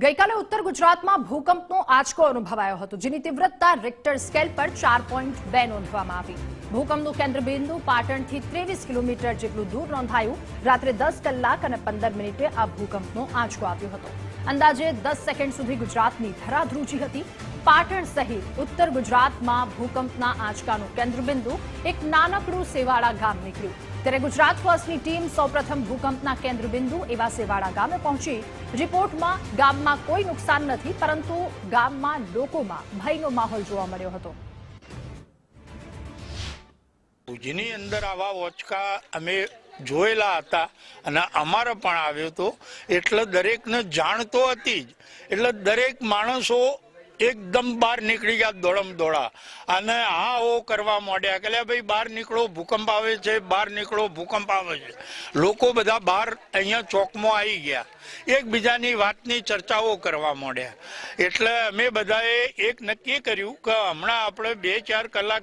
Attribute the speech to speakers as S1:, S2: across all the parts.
S1: ગઈકાલે ઉત્તર ગુજરાતમાં ભૂકંપનો આંચકો અનુભવાયો હતો, જેની તીવ્રતા રિક્ટર સ્કેલ પર ચાર પોઈન્ટ બે નોંધવામાં આવી. ભૂકંપનું કેન્દ્રબિંદુ પાટણથી ત્રેવીસ કિલોમીટર જેટલું દૂર નોંધાયું. રાત્રે દસ કલાક અને પંદર મિનિટે આ ભૂકંપનો આંચકો આવ્યો હતો. અંદાજે દસ સેકન્ડ સુધી ગુજરાતની ધરાધ્રુજી હતી. પાટણ સહિત ઉત્તર ગુજરાતમાં ભૂકંપના આંચકાનું કેન્દ્રબિંદુ એક નાનકડું સેવાળા ગામ નીકળ્યું. ત્યારે ગુજરાત ફર્સ્ટની ટીમ સૌપ્રથમ ભૂકંપના કેન્દ્રબિંદુ એવા સેવાડા ગામે પહોંચી. રિપોર્ટમાં ગામમાં કોઈ નુકસાન નથી, પરંતુ ગામમાં લોકોમાં ભયનો માહોલ જોવા મળ્યો હતો.
S2: ભુજની અંદર આવા વોચકા અમે જોયેલા હતા અને અમારે પણ આવ્યો હતો. એટલે દરેકને જાણતો હતી જ. એટલે દરેક માણસો એકદમ બહાર નીકળી ગયા દોડમ દોડા. અને હા ઓ કરવા માંડ્યા કે ભાઈ, બહાર નીકળો, ભૂકંપ આવે છે, બહાર નીકળો, ભૂકંપ આવે છે. લોકો બધા બહાર અહીંયા ચોકમાં આવી ગયા. એકબીજાની વાતની ચર્ચાઓ કરવા માંડ્યા. એટલે અમે બધાએ એક નક્કી કર્યું કે હમણાં આપણે બે ચાર કલાક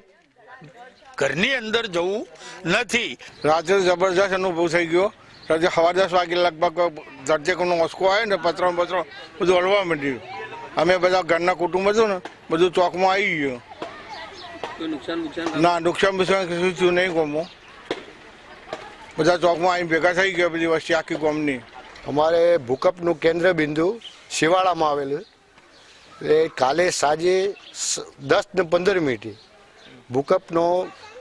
S2: ઘરની અંદર જવું નથી.
S3: રાત્રે જબરજસ્ત અનુભવ થઈ ગયો. રાત્રે સવાર દસ વાગે લગભગ દર્જકોનો ઓસ્કો આવ્યો ને પતરો પતરો બધું હલવા માંડ્યું. અમે બધા ઘરના કુટુંબ હતું ને બધું ચોકમાં આવી ગયું.
S4: કોઈ નુકસાન નુકસાન
S3: ના નુકસાન બુકસાન કશું થયું નહીં ગમો બધા ચોકમાં આવીને ભેગા થઈ ગયા બધી વસ્તી આખી ગોમની.
S5: અમારે ભૂકંપનું કેન્દ્ર બિંદુ શિવાળામાં આવેલું એ કાલે સાંજે દસ ને પંદર મિનિટે ભૂકંપનો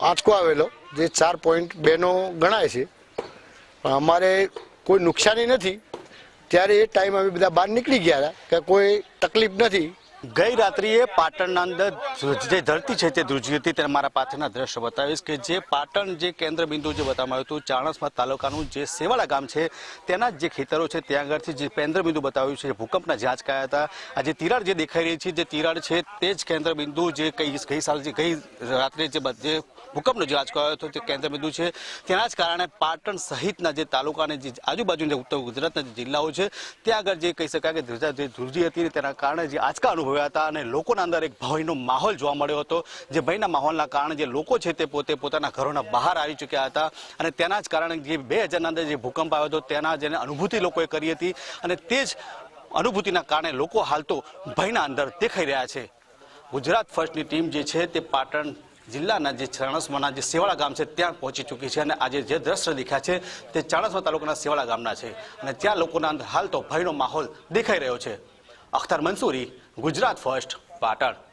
S5: આંચકો આવેલો જે ચાર પોઈન્ટ બેનો ગણાય છે. પણ અમારે કોઈ નુકસાની નથી. ત્યારે એ ટાઈમ અમે બધા બહાર નીકળી ગયા હતા કે કોઈ તકલીફ નથી.
S6: ગઈ રાત્રિએ પાટણના અંદર જે ધરતી છે તે ધ્રુજી હતી, તેને મારા પાછળના દ્રશ્ય બતાવીશ કે જે પાટણ જે કેન્દ્ર બિંદુ જે બતાવવામાં આવ્યું હતું, ચાણસમાં તાલુકાનું જે સેવાળા ગામ છે, તેના જે ખેતરો છે, ત્યાં આગળથી જે કેન્દ્ર બિંદુ બતાવ્યું છે, ભૂકંપના જે આંચકાયા હતા. આ જે તિરાડ જે દેખાઈ રહી છે, જે તિરાડ છે, તે જ કેન્દ્ર બિંદુ જે કઈ ગઈ સાલ જે ગઈ રાત્રે જે જે ભૂકંપનો જે આંચકો આવ્યો હતો તે કેન્દ્ર બિંદુ છે. તેના જ કારણે પાટણ સહિતના જે તાલુકા જે આજુબાજુના ઉત્તર ગુજરાતના જે જિલ્લાઓ છે, ત્યાં આગળ જે કહી શકાય કે ધ્રુજા, જે ધ્રુજી હતી તેના કારણે જે આંચકા અનુભવ્યા હતા અને લોકોના અંદર એક ભયનો માહોલ જોવા મળ્યો હતો. જે ભયના માહોલના કારણે જે લોકો છે તે પોતે પોતાના ઘરોના બહાર આવી ચૂક્યા હતા અને તેના જ કારણે જે બે હજારના અંદર જે ભૂકંપ આવ્યો હતો તેના જેને અનુભૂતિ લોકોએ કરી હતી અને તે જ અનુભૂતિના કારણે લોકો હાલ તો ભયના અંદર દેખાઈ રહ્યા છે. ગુજરાત ફર્સ્ટની ટીમ જે છે તે પાટણ જિલ્લાના જે ચાણસમાના જે સેવાળા ગામ છે ત્યાં પહોંચી ચૂકી છે અને આજે જે દ્રશ્ય દેખાય છે તે ચાણસમા તાલુકાના સેવાળા ગામના છે. અને ત્યાં લોકોના અંદર હાલ તો ભયનો માહોલ દેખાઈ રહ્યો છે. અખ્તર મંસૂરી, ગુજરાત ફર્સ્ટ, પાટણ.